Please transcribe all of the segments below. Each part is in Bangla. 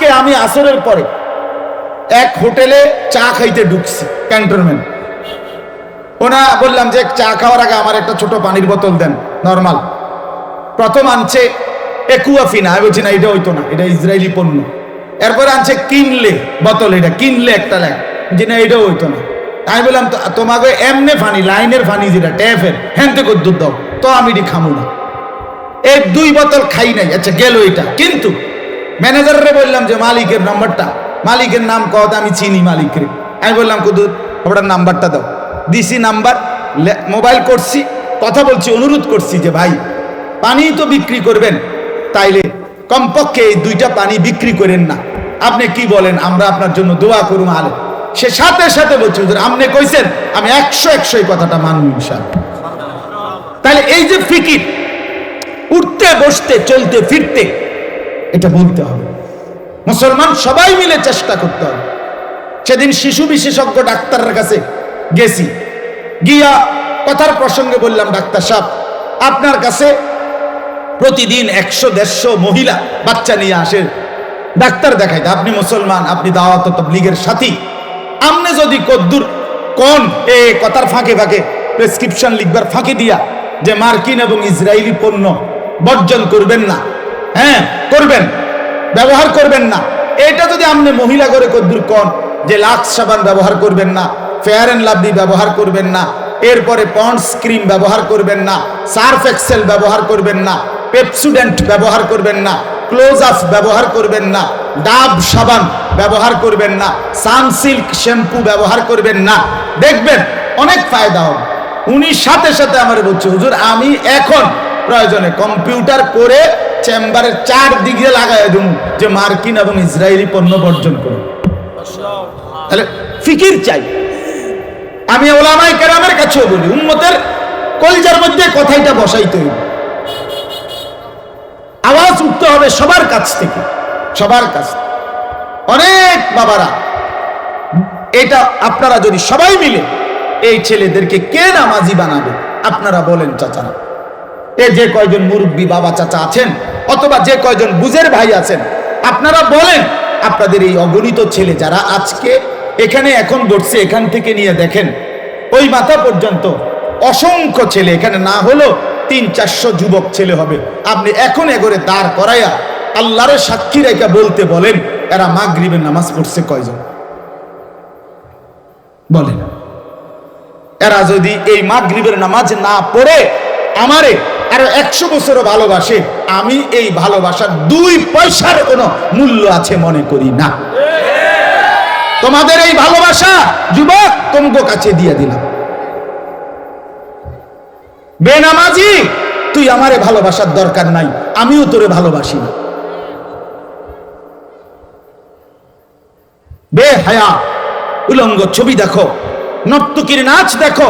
আজকে আমি আসরের পরে এক হোটেলে চা খাইতে ঢুকছি, ক্যান্টনমেন্ট। ওনা বললাম যে চা খাওয়ার আগে আমার একটা ছোট পানির বোতল দেন, নর্মাল। প্রথম আনছে একুয়াফিনা, আমি বলছি, না, এটা হইতো না, এটা ইসরায়েলি পণ্য। এরপর আনছে কিনলে বোতল, এটা কিনলে একটা লেখ। যে না, এটাও হইতো না। আমি বললাম তোমাকে এমনে ফানি, লাইনের ফানি যেটা হ্যান থেকে দুধ দাও, তো আমি এটি খামু না। এই দুই বোতল খাই নাই আচ্ছা গেল এটা। কিন্তু ম্যানেজারে বললাম যে, মালিকের নাম্বারটা মালিকের নাম কত আমি চিনি মালিকের। আমি বললাম কুদু ওটার নাম্বারটা দাও। দিছি নাম্বার মোবাইল করছি, কথা বলছি, অনুরোধ করছি যে, ভাই, পানি তো বিক্রি করবেন, তাইলে কমপক্ষে এই দুইটা পানি বিক্রি করেন না। আপনি কি বলেন? আমরা আপনার জন্য দোয়া করুম আলে। সে সাথে সাথে বলছি আপনি কইছেন, আমি একশো একশো এই কথাটা মানব ইনশাআল্লাহ। তাহলে এই যে ফিকির, উঠতে, বসতে, চলতে, ফিরতে এটা বলতে হবে। মুসলমান সবাই মিলে চেষ্টা করতে হবে। সেদিন শিশু বিশেষজ্ঞ ডাক্তারের কাছে গেছি। গিয়া কথার প্রসঙ্গে বললাম, ডাক্তার সাহেব, আপনার কাছে প্রতিদিন একশো, দেড়শো মহিলা বাচ্চা নিয়ে আসেন ডাক্তার দেখাইতে, আপনি মুসলমান, আপনি দাওয়াত লীগের সাথী। আপনি যদি কদ্দুর কোন, এ কথার ফাঁকে ফাঁকে প্রেসক্রিপশন লিখবার ফাঁকে দিয়া যে মার্কিন এবং ইসরায়েলি পণ্য বর্জন করবেন না হ্যাঁ করবেন। ব্যবহার করবেন না। এটা যদি আপনি মহিলা করে কদ্দুর কন, যে লাক্স সাবান ব্যবহার করবেন না, ফেয়ার অ্যান্ড লাভলি ব্যবহার করবেন না, এরপরে পন্ডস ক্রিম ব্যবহার করবেন না, সার্ফ এক্সেল ব্যবহার করবেন না, পেপসুডেন্ট ব্যবহার করবেন না, ক্লোজ আপ ব্যবহার করবেন না, ডাব সাবান ব্যবহার করবেন না সানসিল্ক শ্যাম্পু ব্যবহার করবেন না। দেখবেন, অনেক ফায়দা হবে। উনি সাথে সাথে আমার বলছে, হুজুর, আমি এখন প্রয়োজনে কম্পিউটার করে চেম্বারের চার দিকে লাগাই দেব যে মার্কিন এবং ইসরায়েলি পণ্য বর্জন করুন তাহলে ফিকির চাই। আমি ওলামাই কেরামের কাছেও বলি, উম্মতের কলজার মধ্যে কথাইটা বসাইতে হইবে। আওয়াজ উঠতে হবে সবার কাছ থেকে, সবার কাছ অনেক বাবারা, এটা আপনারা যদি সবাই মিলে এই ছেলেদেরকে কে নামাজি বানাবে, আপনারা বলেন চাচারা। এ যে কয়জন মুরব্বী বাবা চাচা আছেন অথবা যে কয়জন বুঝের ভাই আছেন, আপনারা বলেন আপনাদের এই অগণিত ছেলে যারা আজকে এখানে এখন বসছে, এখান থেকে নিয়ে দেখেন, ওই মাথা পর্যন্ত অসংখ্য ছেলে, এখানে না হলো তিন চারশো যুবক ছেলে হবে। আপনি এখন এগোরে দাঁড় করাইয়া আল্লাহরে সাক্ষী রেখা বলতে বলেন, এরা মাগরিবের নামাজ পড়ছে কয়জন? বলেন। এরা যদি এই মাগরিবের নামাজ না পড়ে, আমারে আরও একশো বছরও ভালোবাসে, আমি এই ভালোবাসার দুই পয়সার কোনো মূল্য আছে মনে করি না। তোমাদের এই ভালোবাসা, যুবক, তোমাকে কাছে দিয়ে দিলাম। বেনামাজি, তুই আমারে ভালোবাসার দরকার নাই, আমিও তোরে ভালোবাসি না। বে হায়া, উলঙ্গ ছবি দেখো, নর্তকীর নাচ দেখো,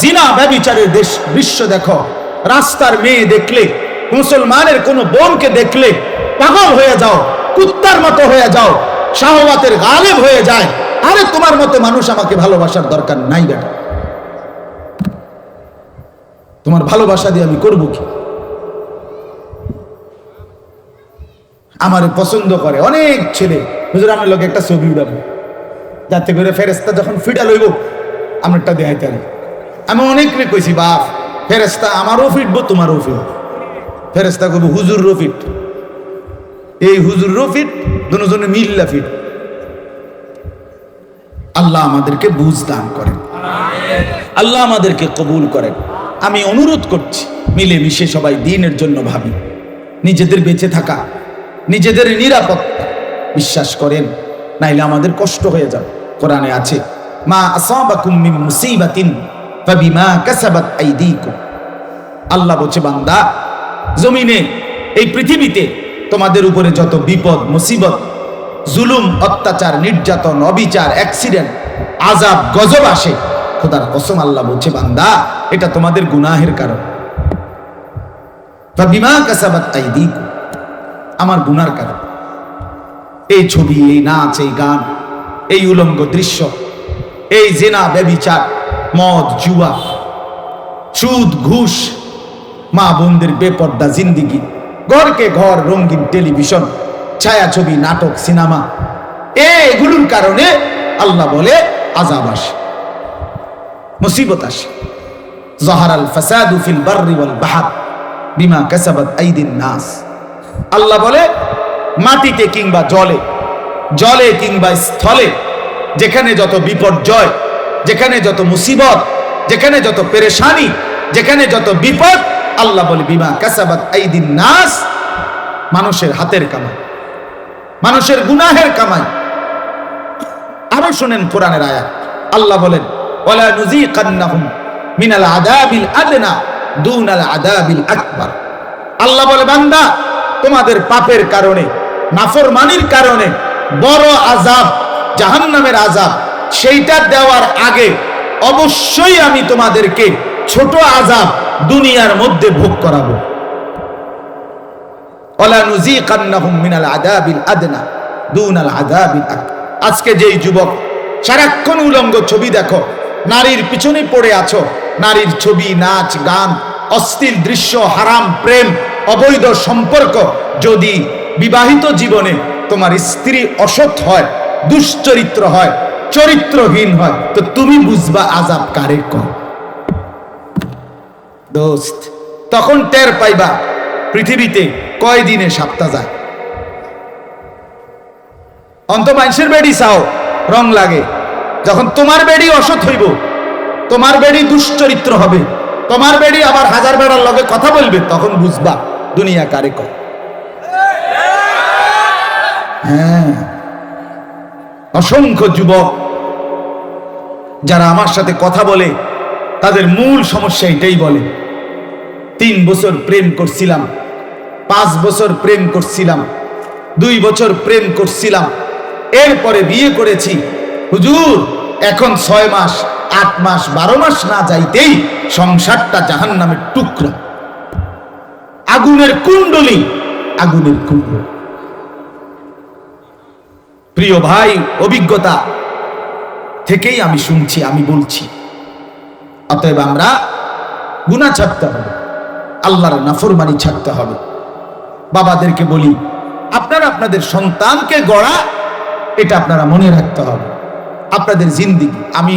জিনা ব্যবিচারের দেশ, বিশ্ব দেখো। রাস্তার মেয়ে দেখলে, মুসলমানের কোনো বোনকে দেখলে পাগল হয়ে যাও, কুত্তার মতো হয়ে যাও শাহবাতের গালেব হয়ে যায়। আরে তোমার মতো মানুষ আমাকে ভালোবাসার দরকার নাই বেটা। তোমার ভালোবাসা দিয়ে আমি করব কি? আমার পছন্দ করে অনেক ছেলে। হুজুর, আমার লোক একটা ছবি উড়াবো। যাতে করে ফেরেস্তা যখন ফিটা লইব, আমার একটা দেখাইতে। আমি অনেক কইছি, বাপ ফেরেস্তা আমারও ফিটবো তোমারও ফিট ফেরেস্তা করব হুজুর রফিট এই হুজুর রফিট দুজনে মিল্লা ফিট আল্লাহ আমাদেরকে বুঝ দান করেন। আল্লাহ আমাদেরকে কবুল করেন। আমি অনুরোধ করছি, মিলেমিশে সবাই দিনের জন্য ভাবি। নিজেদের বেঁচে থাকা, নিজেদের নিরাপত্তা বিশ্বাস করেন, নাইলে আমাদের কষ্ট হয়ে যাবে। কোরআনে আছে, মা আসাবাকুম মিন মুসিবাতিন ফাবিমা কাসাবাত আইদিকুম। আল্লাহ বলছে, বান্দা, জমিনে, এই পৃথিবীতে তোমাদের উপরে যত বিপদ, মুসিবত, জুলুম, অত্যাচার, নির্যাতন, অবিচার, অ্যাক্সিডেন্ট আজাব গজব আসে, খোদার কসম আল্লাহ বলছে, বান্দা, এটা তোমাদের গুনাহের কারণ। বিমা কাসাবাত আইদিকুম, আমার গুনার কারণ। এই ছবি, এই নাচ, এই গান, এই উলঙ্গ দৃশ্য, এই জেনা, ব্যবিচার মদ, জুয়া, সুদ, ঘুষ, মা বোনদের বেপর্দা জিন্দিগি, ঘরকে ঘর, রঙিন টেলিভিশন, ছায়াছবি, নাটক, সিনেমা। এগুলোর কারণে আল্লাহ বলে আজাব আসে, মুসিবত আসে। জহারাল ফাসাদু ফিল বাররি ওয়াল বাহর, বিমা কাসাবাত আইদিন নাস। আল্লাহ বলে, মাটিতে কিংবা জলে জলে কিংবা স্থলে, যেখানে যত বিপর্যয় যেখানে যত মুসিবত, যেখানে যত পেরেশানি, যেখানে যত বিপদ, আল্লাহ বলে, বিমা কাসাবাত আইদিন নাস? মানুষের হাতের কামাই, মানুষের গুনাহের কামাই। আরও শুনেন কোরআনের আয়াত। আল্লাহ বলেন, ওয়ালা নুযীকান্নাহুম মিনাল আযাবিল আদনা দুনাল আযাবিল আকবার। আল্লাহ বলে, বান্দা, তোমাদের পাপের কারণে, নাফরমানির কারণে বড় আযাব, জাহান্নামের আযাব সেইটা দেওয়ার আগে অবশ্যই আমি তোমাদেরকে ছোট আযাব দুনিয়ার মধ্যে ভোগ করাবো। আজকে যেই যুবক সারাক্ষণ উলঙ্গ ছবি দেখো, নারীর পিছনে পড়ে আছো, নারীর ছবি, নাচ, গান অস্থির দৃশ্য, হারাম প্রেম, অবৈধ সম্পর্ক, যদি বিবাহিত জীবনে তোমার স্ত্রী অসৎ হয়, দুশ্চরিত্র হয় চরিত্রহীন হয়। তো তুমি বুঝবা আজাব কারে কর দোস্ত, তখন টের পাইবা, পৃথিবীতে কয় দিনে সাপ্তাহ যায়। অন্ত মানুষের বেডি চাও, রং লাগে। যখন তোমার বেডি অসৎ হইব, তোমার বেডি দুশ্চরিত্র হবে। তোমার বেডি আবার হাজার বেড়ার লগে কথা বলবে, তখন বুঝবা দুনিয়া কারে কয় হ্যাঁ। অসংখ্য যুবক যারা আমার সাথে কথা বলে, তাদের মূল সমস্যা এটাই বলে, তিন বছর প্রেম করছিলাম, পাঁচ বছর প্রেম করছিলাম, দুই বছর প্রেম করছিলাম, এরপরে বিয়ে করেছি। হুজুর, এখন ছয় মাস, আট মাস, বারো মাস না যাইতেই সংসারটা জাহান নামের টুকরা। আগুনের কুণ্ডলি, আগুনের কুণ্ডলী। প্রিয় ভাই, অভিজ্ঞতা থেকেই আমি শুনছি, আমি বলছি। অতএব আমরা গুণা ছাড়তে হবে, আল্লাহর নাফরমানি ছাড়তে হবে। বাবাদেরকে বলি, আপনারা আপনাদের সন্তানকে গড়া, এটা আপনারা মনে রাখতে হবে। আপনাদের জিন্দিগি, আমি